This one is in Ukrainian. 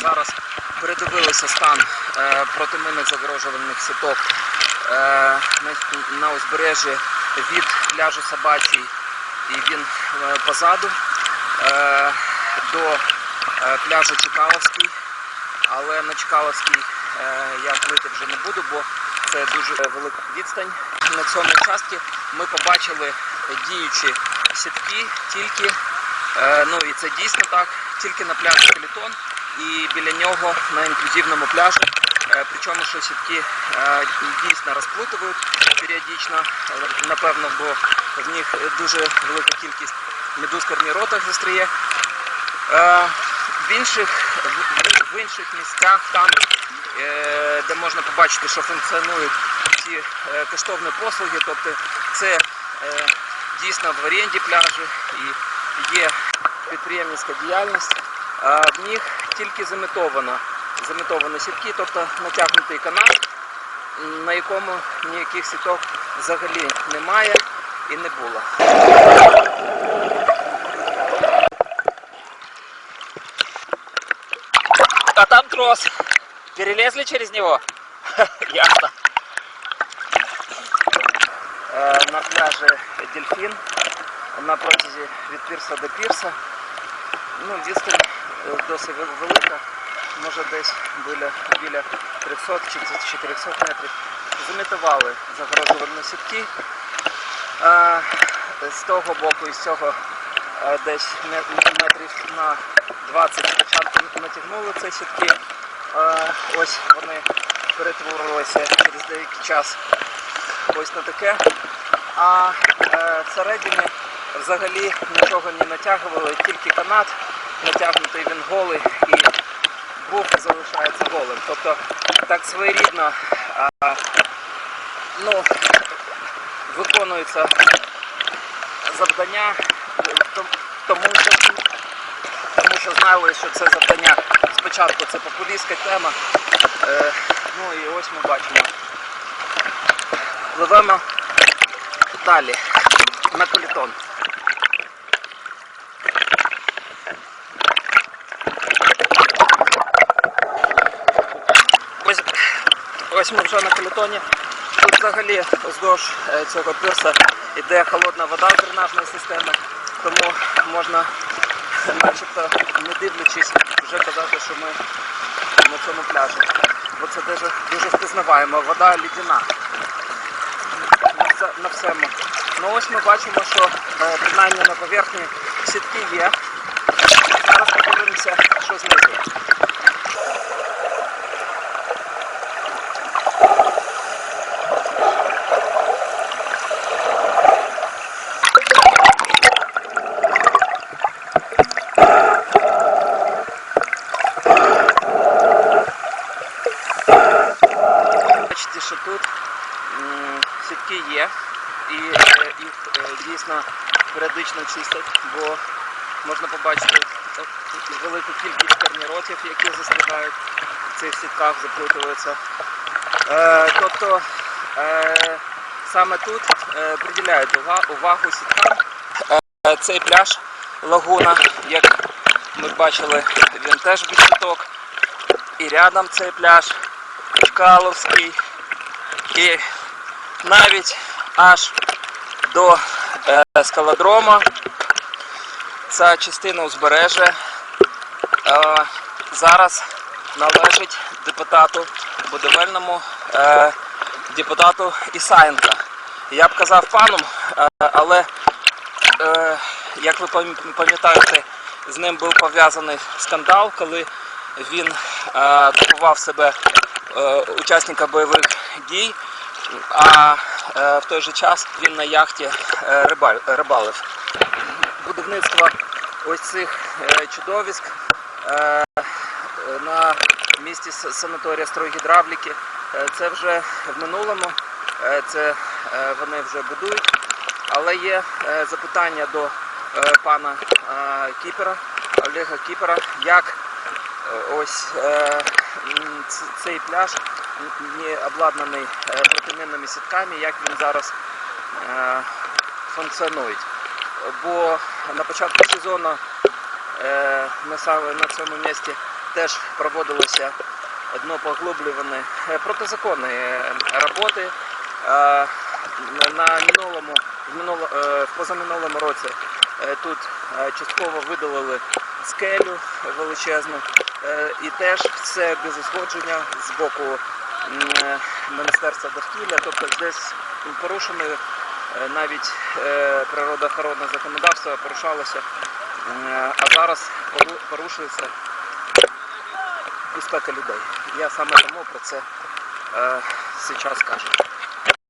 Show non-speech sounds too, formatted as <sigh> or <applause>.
зараз передивилися стан е, протиминних загрожувальних сіток е, на, на узбережжі від пляжу Сабацій і він е, позаду е, до е, пляжу Чекаловський. Але на Чкаловський е, я плити вже не буду, бо це дуже велика відстань. На цьому участку ми побачили діючі сітки тільки, е, ну і це дійсно так, тільки на пляжі Калітон і біля нього на інклюзивному пляжі. Е, Причому, що сітки е, дійсно розплутують періодично, напевно, бо в них дуже велика кількість медуз корніротах застріє. Е, В інших, в, інших місцях, там, де можна побачити, що функціонують ці коштовні послуги, тобто це дійсно в оренді пляжі і є підприємницька діяльність, в них тільки замітовано, замітовані сітки, тобто натягнутий канал, на якому ніяких сіток взагалі немає і не було. А там трос. Перелезли через него? <laughs> Ясно. Е, На пляжі Дельфін на протязі від пірса до пірса. Ну, е, досить велика, може десь біля, біля 300 чи 400 метрів. Замітували загрожувальні сітки. Е, З того боку і з цього е, десь метрів на 20 спочатку натягнули ці сітки. Е, Ось вони перетворилися через деякий час ось на таке. А е, всередині взагалі нічого не натягували, тільки канат натягнутий він голий і бух залишається голим. Тобто так своєрідно а, ну, виконується завдання, тому що, тому що знали, що це завдання спочатку це популістська тема. Е, ну і ось ми бачимо. Пливемо далі на колітон. Ось, ось вже на колітоні. Тут взагалі вздовж е, цього пірса йде холодна вода з дренажної системи, тому можна начебто не дивлячись вже казати, що ми на цьому пляжі. Бо це дуже, дуже впізнаваємо. Вода лідяна на всьому. Ну ось ми бачимо, що е, принаймні на поверхні сітки є. Зараз подивимося, що знизу. Бачите, що тут сітки є і е, їх е, дійсно періодично чистять, бо можна побачити велику кількість корніротів, які застрягають в цих сітках, заплутуються. Е, тобто саме тут приділяють увагу сіткам. Цей пляж лагуна, як ми бачили, він теж без сіток. І рядом цей пляж Чкаловський. І навіть аж до е, скалодрома ця частина узбережжя е, зараз належить депутату будівельному е, депутату Ісаєнка. Я б казав паном, але як ви пам'ятаєте, з ним був пов'язаний скандал, коли він купував себе учасника бойових дій, а е, в той же час він на яхті е, рибалив. Будівництво ось цих е, чудовиськ е, на місці санаторія стройгідравліки. Е, Це вже в минулому, е, це е, вони вже будують. Але є е, запитання до е, пана е, Кіпера, Олега Кіпера, як е, ось е, цей пляж не обладнаний е, протимінними сітками, як він зараз е, функціонує. Бо на початку сезону на, цьому місці теж проводилися днопоглублювані протизаконні роботи. На минулому, в, минуло, в позаминулому році тут частково видалили скелю величезну і теж все без узгодження з боку е, Міністерства довкілля. Тобто десь порушено е, навіть е, природоохоронне законодавство порушалося, Е, а зараз порушується безпека людей. Я саме тому про це е, зараз кажу.